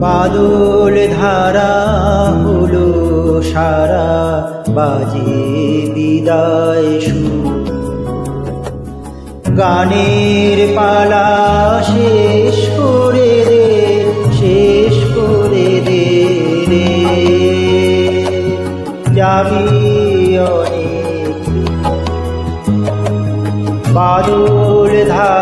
বাদল ধারা, হলো সারা বাজে বিদায় সুর। গানের পালা শেষ করে দে, শেষ করে দে রে। যাবি অনেক। বাদল ধারা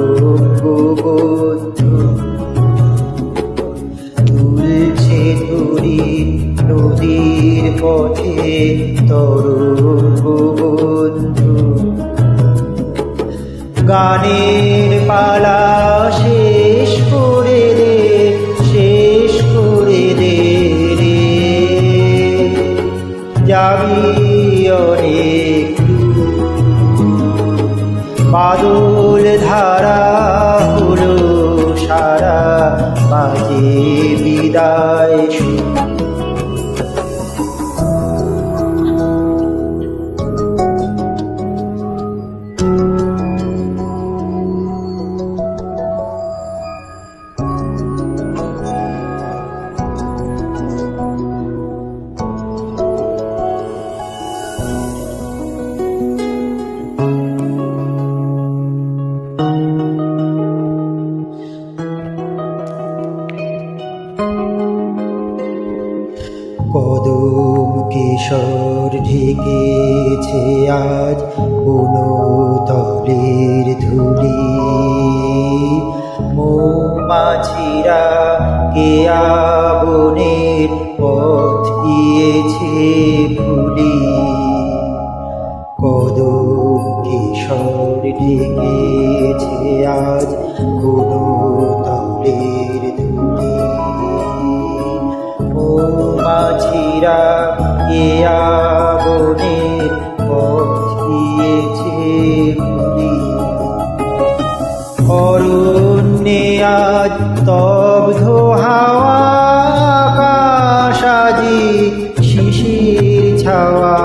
বদ্ধ দুলছে নদীর পথে তরঙ্গ বন্ধু গানের পালা শেষ করে দে শেষ করে দে রে যাবি অনেক। বাদল ধারা কদম কিশোর ঢেকেছে আজ তলের ধুলি। মৌমাছিরা কেয়া বনের পথ গিয়েছে ভুলি কদম কিশোর ঢেকেছে আজ বনতলের কেয়া বনের পথ গিয়েছে ভুলি অরণ্যে আজ হাওয়া, আকাশ শিশির ছাওয়া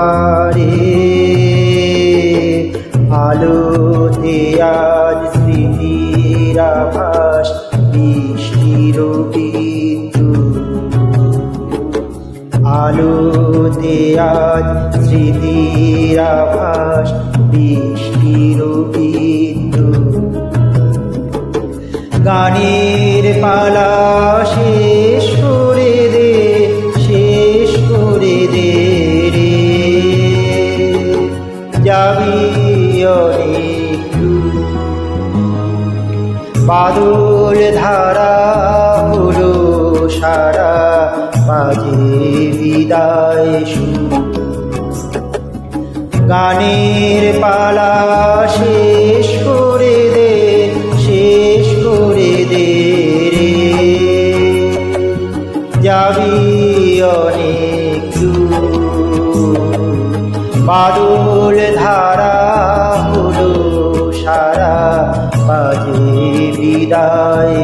রে আলোতে আজ আভাস বৃষ্টির বিন্দু। আলোতে আজ স্মৃতির আভাস, বৃষ্টির গানের পালা শেষ করে দে, শেষ করে দে রে। যাবি বাদল ধারা হলো সারা মাঝে বিদায় গানের পালা শেষ করে দে, শেষ করে দে রে। যাবি অনেক বাদল ধারা হলো সারা বাজে বিদায়